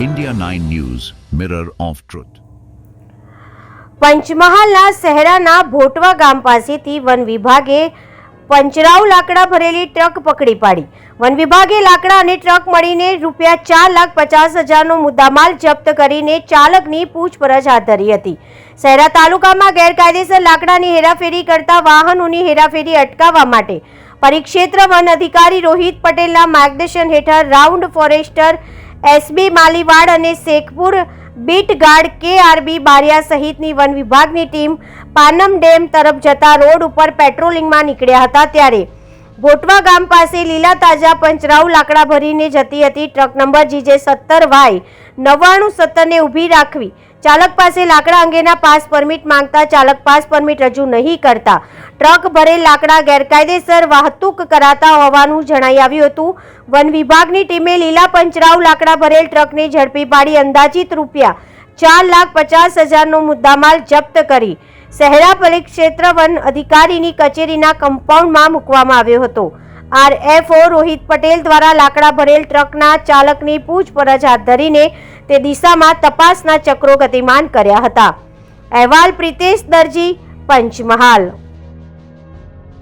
India 9 News, Mirror of Truth. પંચમહાલના શહેરાના ભોટવા ગામ પાસેથી વન વિભાગે પંચરાવ લાકડા ભરેલી ટ્રક પકડી પાડી વન વિભાગે લાકડા અને ટ્રક મળીને રૂપિયા ચાર લાખ પચાસ હજારનો મુદ્દામાલ જપ્ત કરીને ચાલકની પૂછપરછ હાથ ધરી હતી શહેરા તાલુકામાં ગેરકાયદેસર લાકડાની હેરાફેરી કરતા વાહનોની હેરાફેરી અટકાવવા માટે પરિક્ષેત્ર વન અધિકારી રોહિત પટેલના માર્ગદર્શન હેઠળ રાઉન્ડ ફોરેસ્ટર એસબી માલીવાડ અને Shekhpur beat guard KRB Baria સહિતની વન વિભાગની ટીમ પાનમ ડેમ તરફ જતા રોડ ઉપર પેટ્રોલિંગમાં નીકળ્યા હતા ત્યારે ભોટવા ગામ પાસે લીલા તાજા પંચરાવ લાકડા ભરીને જતી હતી ટ્રક નંબર જીજે સત્તર વાય નવ્વાણું સત્તરને ઊભી રાખવી. ચાલક પાસે લાકડા અંગેના પાસ પરમિટ માંગતા ચાલક પાસ પરમિટ રજૂ નહીં કરતા. ટ્રક ભરેલ લાકડા ગેરકાયદેસર વાહતુક કરાતા હોવાનું જણાઈ આવ્યું હતું. વન વિભાગની ટીમે લીલા પંચરાવ લાકડા ભરેલ ટ્રકને ઝડપી પાડી અંદાજિત રૂપિયા ચાર લાખ પચાસ હજારનો મુદ્દામાલ જપ્ત કરી શહેરા પરિક્ષેત્ર વન અધિકારીની કચેરીના કમ્પાઉન્ડમાં મૂકવામાં આવ્યો હતો. આરએફઓ રોહિત પટેલ દ્વારા લાકડા ભરેલ ટ્રકના ચાલકની પૂછપરછ હાથ ધરીને તે દિશામાં તપાસના ચક્રો ગતિમાન કર્યા હતા. અહેવાલ પ્રિતેશ દરજી, પંચમહાલ.